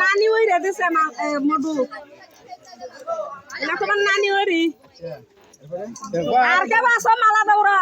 নানি ওই রে দিছে মধু তোমার নানি ওরি আর কে বাস মালা দৌড়া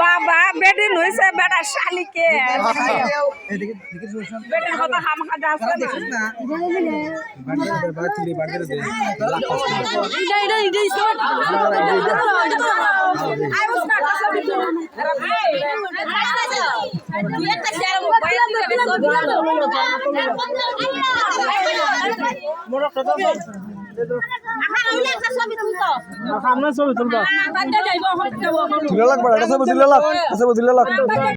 বাবা বেটি নইছে বেটা শালিকে বেটির কথা খাম খা যাচ্ছে not তুলে লাগ বড় কাছে তুলে লাগ কাছে তুলে লাগ।